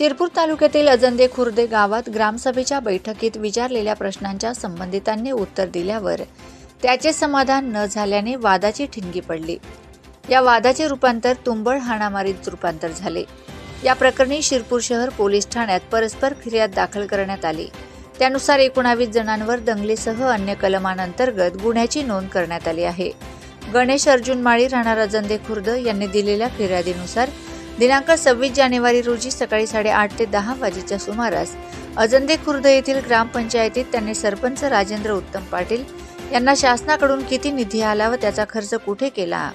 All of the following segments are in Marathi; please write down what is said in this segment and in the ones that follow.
शिरपूर तालुक्यातील अजंदे खुर्दे गावात ग्रामसभेच्या बैठकीत विचारलेल्या प्रश्नांच्या संबंधितांनी उत्तर दिल्यावर त्याचे समाधान न झाल्याने वादाची ठिणगी पडली. या वादाचे रूपांतर तुंबळ हाणामारीत रूपांतर झाले. या प्रकरणी शिरपूर शहर पोलीस ठाण्यात परस्पर फिर्याद दाखल करण्यात आली. त्यानुसार एकोणावीस जणांवर दंगलीसह अन्य कलमांअंतर्गत गुन्ह्याची नोंद करण्यात आली आहे. गणेश अर्जुन माळी राहणारा जंदे खुर्द यांनी दिलेल्या फिर्यादीनुसार दिनांक सव्वीस जानेवारी रोजी सकाळी साडेआठ ते दहा वाजेच्या सुमारास अजंदे खुर्द येथील ग्रामपंचायतीत त्यांनी सरपंच राजेंद्र उत्तम पाटील यांना शासनाकडून किती निधी आला व त्याचा खर्च कुठे केला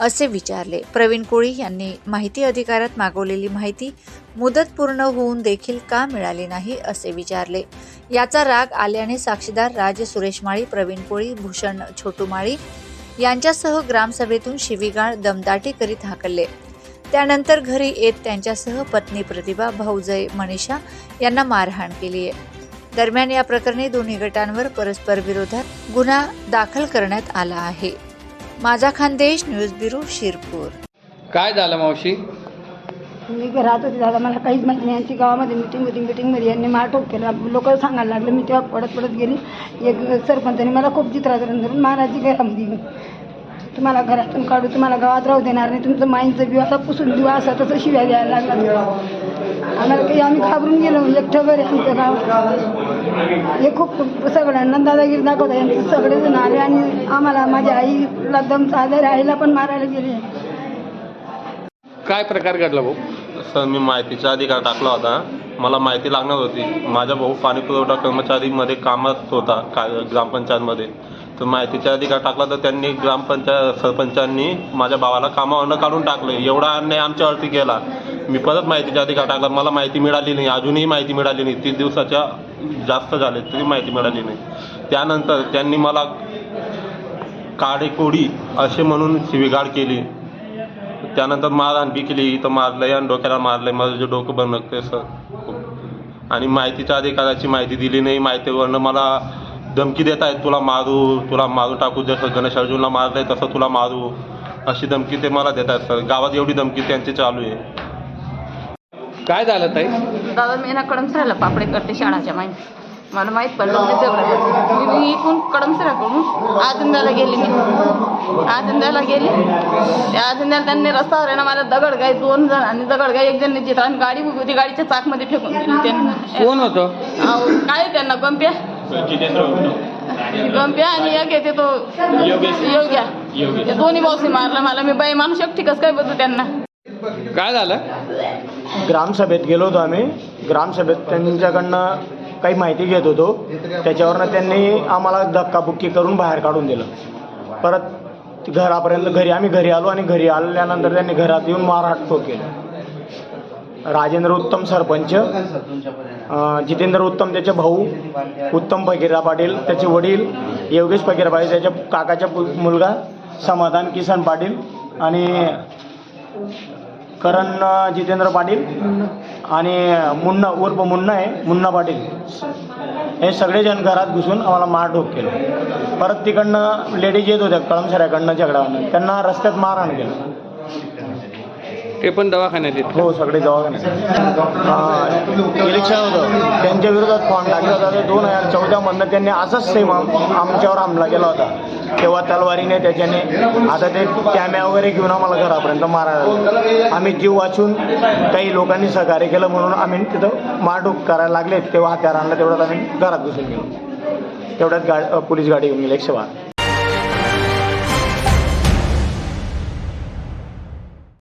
असे विचारले. प्रवीण कोळी यांनी माहिती अधिकारात मागवलेली माहिती मुदत पूर्ण होऊन देखील का मिळाली नाही असे विचारले. याचा राग आल्याने साक्षीदार राज सुरेश माळी प्रवीण कोळी भूषण छोटू माळी यांच्यासह ग्रामसभेतून शिवीगाळ दमदाटी करीत हाकलले. त्यानंतर घरी येत त्यांच्यासह पत्नी प्रतिभा भाऊजय मनीषा यांना मारहाण केली आहे. दरम्यान या प्रकरणी दोन्ही गटांवर परस्पर विरोधात गुन्हा दाखल करण्यात आला आहे. माझा खानदेश न्यूज ब्युरो शिरपूर. काय झालं मावशी? मी घरात होते दादा. मला काहीच माहिती नाही. यांची गावामध्ये मिटिंग होती मिटिंगमध्ये यांनी मारठोक केला. लोक सांगायला लागले. मी तेव्हा पडत पडत गेली. एक सरपंचाने मला खूप चित्रा धरून धरून महाराजी घरामध्ये तुम्हाला घरातून काढू तुम्हाला गावात राहू देणार नाही. तुमचं माईंचं बिवा आता पुसून देऊ असं तसं शिव्या द्यायला लागला. आम्हाला काही आम्ही घाबरून गेलो. एकटं घर आमचं गाव. हे खूप सगळ्यांना दादागिरी दाखवता यांचे सगळेजण आले आणि आम्हाला माझ्या आईला दम आधार आईला पण मारायला गेले. काय प्रकार घडला भाऊ? सर मी माहितीचा अधिकार टाकला होता. मला माहिती लागणार होती. माझा भाऊ पाणी पुरवठा कर्मचारीमध्ये कामात होता का ग्रामपंचायतमध्ये. तर माहितीच्या अधिकार टाकला तर त्यांनी ग्रामपंचायत सरपंचांनी माझ्या भावाला कामावरनं काढून टाकलं एवढा अन्याय आमच्यावरती केला. मी परत माहितीचा अधिकार टाकला. मला माहिती मिळाली नाही. अजूनही माहिती मिळाली नाही. तीस दिवसाच्या जास्त झाले तरी माहिती मिळाली नाही. त्यानंतर त्यांनी मला काडेकोडी असे म्हणून शिवीगाळ केली. त्यानंतर मारहाण बी केली. इथं मारलंय आणि डोक्याला मारलंय. माझं जे डोकं बनकते सर. आणि माहितीच्या अधिकाराची माहिती दिली नाही. माहितीवरनं मला धमकी देत आहेत तुला मारू तुला मारून टाकू जसं गणेश अर्जुनला मारलंय तसं तुला मारू अशी धमकी ते मला देत आहेत सर. गावात एवढी धमकी त्यांची चालू आहे. काय झालं ताई? दादा मी ना कडमसऱ्याला पापडे करते शाळाच्या माहिती मला माहीत पडलं सगळं मी इथून कडमसऱ्याकडून आजंद्याला गेली मी. आजंद्याला गेली. त्या आजंद्याला त्यांनी रस्त्यावर आहे ना मला दगड गाय दोन जण आणि दगड गाय एक जण जिथं आणि गाडी उभी होती गाडीच्या चाकमध्ये फेकून दिली त्यांनी. कोण होतं? अहो, काय त्यांना गंप्या गंप्या आणि एक येते तो योग्या. ते दोन्ही भाऊसी मारला मला. मी बाई माणूस एकटी कसं काय बघू त्यांना? काय झालं? ग्रामसभेत गेलो होतो आम्ही. ग्रामसभेत त्यांच्याकडनं काही माहिती घेत होतो. त्याच्यावरनं त्यांनी आम्हाला धक्काबुक्की करून बाहेर काढून दिलं. परत घरापर्यंत घरी आम्ही घरी आलो आणि घरी आल्यानंतर त्यांनी घरात येऊन मारहाण केलं. राजेंद्र उत्तम सरपंच जितेंद्र उत्तम त्याचे भाऊ उत्तम फकीरा पाटील त्याचे वडील योगेश फकीरा पाटील त्याच्या काकाचा पु- मुलगा समाधान किसन पाटील आणि करण जितेंद्र पाटील आणि मुन्ना उर्फ मुन्ना आहे मुन्ना पाटील. हे सगळेजण घरात घुसून आम्हाला मारठोक केलं. परत तिकडनं लेडीज येत होत्या कळमसऱ्याकडनं झगडावनं त्यांना रस्त्यात मारहाण केलं. ते पण दवाखान्यात येत हो सगळे दवाखान्यात. इलेक्शन होतं. त्यांच्या विरोधात फॉर्म टाकला होता? तर दोन हजार चौदामधनं त्यांनी असंच सेम आमच्यावर हमला केला होता. तेव्हा तलवारीने त्याच्याने आता ते कॅम्या वगैरे घेऊन आम्हाला घरापर्यंत मारायला आम्ही जीव वाचून काही लोकांनी सहकार्य केलं म्हणून आम्ही तिथं मारडूक करायला लागले. तेव्हा हत्यार आणलं तेवढ्यात आम्ही घरात घुसून गेलो. तेवढ्यात गा पोलीस गाडी घेऊन गेली. एकशे बारा